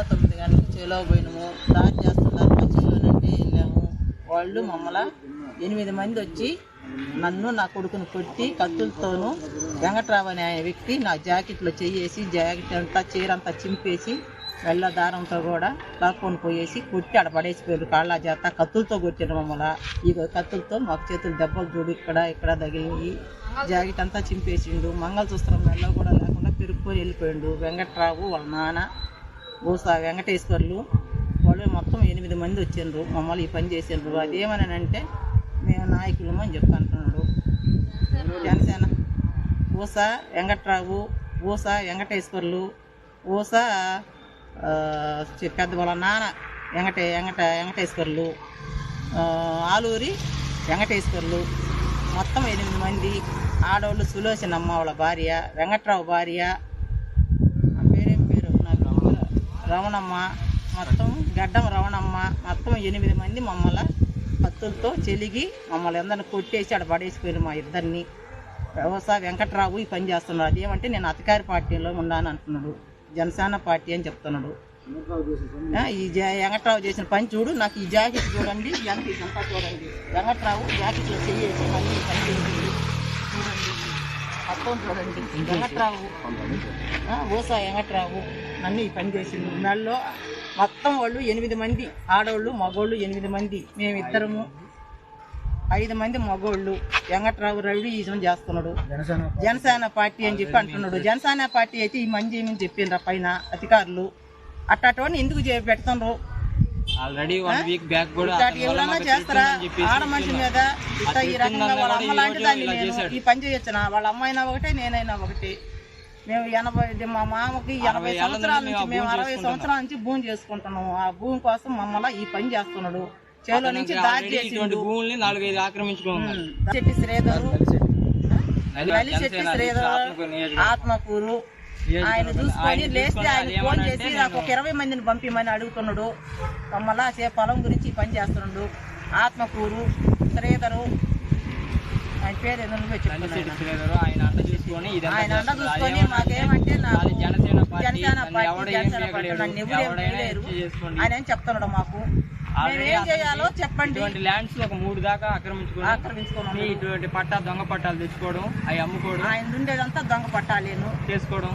పొద్దున్న తొమ్మిది గంటలకు చేలో పోయినాము. దాని చేస్తున్నారు మంచిలోనంటే వెళ్ళాము. వాళ్ళు మమ్మల్ని ఎనిమిది మంది వచ్చి నన్ను నా కొడుకుని కొట్టి కత్తులతోనూ వెంకట్రావు అనే ఆయన వ్యక్తి నా జాకెట్లో చేయేసి జాకెట్ అంతా చీర అంతా చింపేసి వెళ్ళ దారంతో కూడా లాక్కొని పోయేసి కొట్టి ఆడ పడేసిపోయారు. కాళ్ళ చేత కత్తులతో కొట్టారు మమ్మల్ని. ఈ కత్తులతో మాకు చేతులు దెబ్బలు చూడు ఇక్కడ ఇక్కడ తగిలినాయి జాకెట్ అంతా చింపేసిండు. మంగళసూత్రం మెల్ల కూడా లేకుండా పెరుక్కొని వెళ్ళిపోయిండు. వెంకట్రావు వాళ్ళ నాన్న. ఊసా వెంకటేశ్వర్లు వాళ్ళు మొత్తం ఎనిమిది మంది వచ్చిండ్రు. మమ్మల్ని ఈ పని చేసిండ్రు. అదేమనంటే మేము నాయకులము అని చెప్పి అంటున్నాడు. జనసేన ఊస వెంకట్రావు ఊస వెంకటేశ్వర్లు ఊస పెద్ద వాళ్ళ నాన్న వెంకటే వెంకట వెంకటేశ్వర్లు ఆలూరి వెంకటేశ్వర్లు. మొత్తం ఎనిమిది మంది. ఆడవాళ్ళు సులోచనమ్మ వాళ్ళ భార్య వెంకట్రావు భార్య ఆ పేరేం పేరు నాకు రమణమ్మ మొత్తం గడ్డం రమణమ్మ మొత్తం ఎనిమిది మంది మమ్మల్ని కత్తులతో చెలిగి మమ్మల్ని ఎందరిని కొట్టేసి ఆడ పడేసిపోయారు మా ఇద్దరిని. వ్యవసాయ వెంకట్రావు ఈ పని చేస్తున్నాడు. అదేమంటే నేను అధికార పార్టీలో ఉన్నాను అంటున్నాడు. జనసేన పార్టీ అని చెప్తున్నాడు. ఈ జా- వెంకట్రావు చేసిన పని చూడు నాకు ఈ జాకెట్ చూడండి ఎంత చూడండి వెంకట్రావు జాకెట్లో చెయ్యేసి మళ్ళీ పని చేసింది చూడండి. మొత్తం చూడండి వెంకట్రావు ఊసా వెంకట్రావు నన్ను ఈ పని చేసిండు. నెలలో మొత్తం వాళ్ళు ఎనిమిది మంది. ఆడవాళ్ళు మగోళ్ళు ఎనిమిది మంది. మేమిద్దరము. ఐదు మంది మగోళ్ళు. వెంకట్రావు రవి ఈజం చేస్తున్నాడు. జనసేన పార్టీ. అని చెప్పి అంటున్నాడు. జనసేన పార్టీ అయితే ఈ మంది ఏమని చెప్పిండ్రు పైన అధికారులు? అట్టటువంటి ఎందుకు పెడుతుండ్రు? ఆల్రెడీ వన్ వీక్ బ్యాక్ కూడా చేస్తారా? ఆడ మనిషి మీద ఈ రకంగా వాళ్ళ అమ్మ లాంటి దాన్ని నేను ఈ పని చేయొచ్చునా? వాళ్ళ అమ్మాయినా ఒకటే నేనైనా ఒకటి. మేము ఎనభై మా మామకి ఎనభై సంవత్సరాల నుంచి మేము అరవై సంవత్సరాల నుంచి భూమి చేసుకుంటున్నాము ఆ భూమి కోసం మమ్మల్ని ఈ పని చేస్తున్నాడు. చేలో నుంచి ఇటువంటి చేసిండు. భూముల్ని నాలుగైదు ఆక్రమించుకున్నాం చెట్టి శ్రీధరు. జనసేన శ్రీధర్. ఆత్మకూరు. ఆయన చూసుకొని లేస్తే ఆయన ఫోన్ చేసి నాకు ఒక ఇరవై మందిని పంపిమని అడుగుతున్నాడు. మమ్మల్ని సే పొలం గురించి పని చేస్తున్నాడు. ఆత్మకూరు శ్రీధరు. ఆయన పేరు ఏదో ఆయన అండ చూసుకొని ఆయన అండ. చూసుకొని మాకేమంటే నాకు జనసేన పార్టీ జనసేన పార్టీ జనసేన నన్ను ఎవరు. ఆయన ఏం చెప్తున్నాడు మాకు? ఏం చేయాలో చెప్పండి. ఇటువంటి ల్యాండ్స్ ఒక మూడు దాకా ఆక్రమించుకొని ఆక్రమించుకున్నాం ఇటువంటి పట్టా దొంగ పట్టాలు తెచ్చుకోవడం అవి అమ్ముకోవడం ఆయన ఉండేదంతా దొంగ పట్టాలేను. చేసుకోవడం